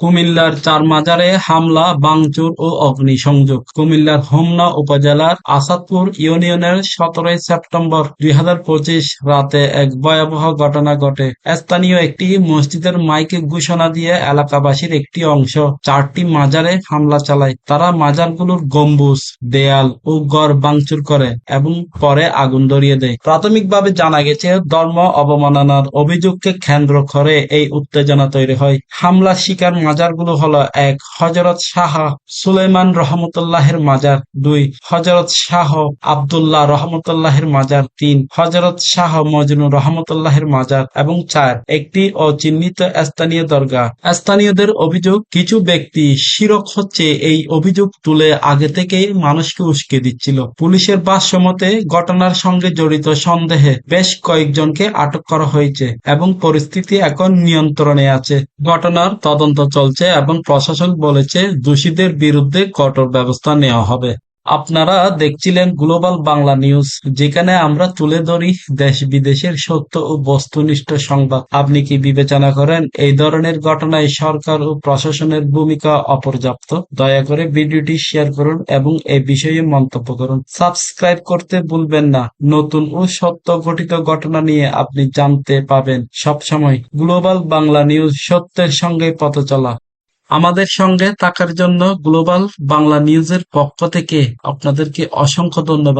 কুমিল্লার চার মাজারে হামলা, ভাঙচুর ও অগ্নিসংযোগ। কুমিল্লার হোমনা উপজেলার আসাদপুর ইউনিয়নের সতেরোই সেপ্টেম্বর দুই হাজার পঁচিশ রাতে এক ভয়াবহ ঘটনা ঘটে। স্থানীয় একটি মসজিদের মাইকে ঘোষণা দিয়ে এলাকাবাসীর একটি অংশ চারটি মাজারে হামলা চালায়। তারা মাজারগুলোর গম্বুজ, দেয়াল ও গড় ভাঙচুর করে এবং পরে আগুন ধরিয়ে দেয়। প্রাথমিকভাবে জানা গেছে, ধর্ম অবমাননার অভিযোগকে কেন্দ্র করে এই উত্তেজনা তৈরি হয়। হামলার শিকার মাজারগুলো হলো এক হজরত শাহ সুলেমান রহমতুল্লাহের মাজার দুই হজরত শাহ আবদুল্লাহ রহমতুল্লাহের মাজার তিন হজরত শাহ মজনু রহমতুল্লাহের মাজার এবং চার, একটি অচিহ্নিত স্থানীয় দরগা। স্থানীয়দের অভিযোগ, কিছু ব্যক্তি শিরক হচ্ছে এই অভিযোগ তুলে আগে থেকেই মানুষকে উস্কে দিচ্ছিল। পুলিশের ভাষ্যমতে, ঘটনার সঙ্গে জড়িত সন্দেহে বেশ কয়েকজনকে আটক করা হয়েছে এবং পরিস্থিতি এখন নিয়ন্ত্রণে আছে। ঘটনার তদন্ত চলছে এবং প্রশাসন বলেছে দোষীদের বিরুদ্ধে কঠোর ব্যবস্থা নেওয়া হবে। আপনারা দেখছিলেন গ্লোবাল বাংলা নিউজ, যেখানে আমরা তুলে ধরি দেশ বিদেশের সত্য ও বস্তুনিষ্ঠ সংবাদ। আপনি কি বিবেচনা করেন এই ধরনের ঘটনায় সরকার ও প্রশাসনের ভূমিকা অপর্যাপ্ত? দয়া করে ভিডিওটি শেয়ার করুন এবং এই বিষয়ে মন্তব্য করুন। সাবস্ক্রাইব করতে ভুলবেন না। নতুন ও সত্য ঘটিত ঘটনা নিয়ে আপনি জানতে পাবেন সবসময়। গ্লোবাল বাংলা নিউজ সত্যের সঙ্গে পথ চলা আমাদের সঙ্গে থাকার জন্য গ্লোবাল বাংলা নিউজের পক্ষ থেকে আপনাদেরকে অসংখ্য ধন্যবাদ।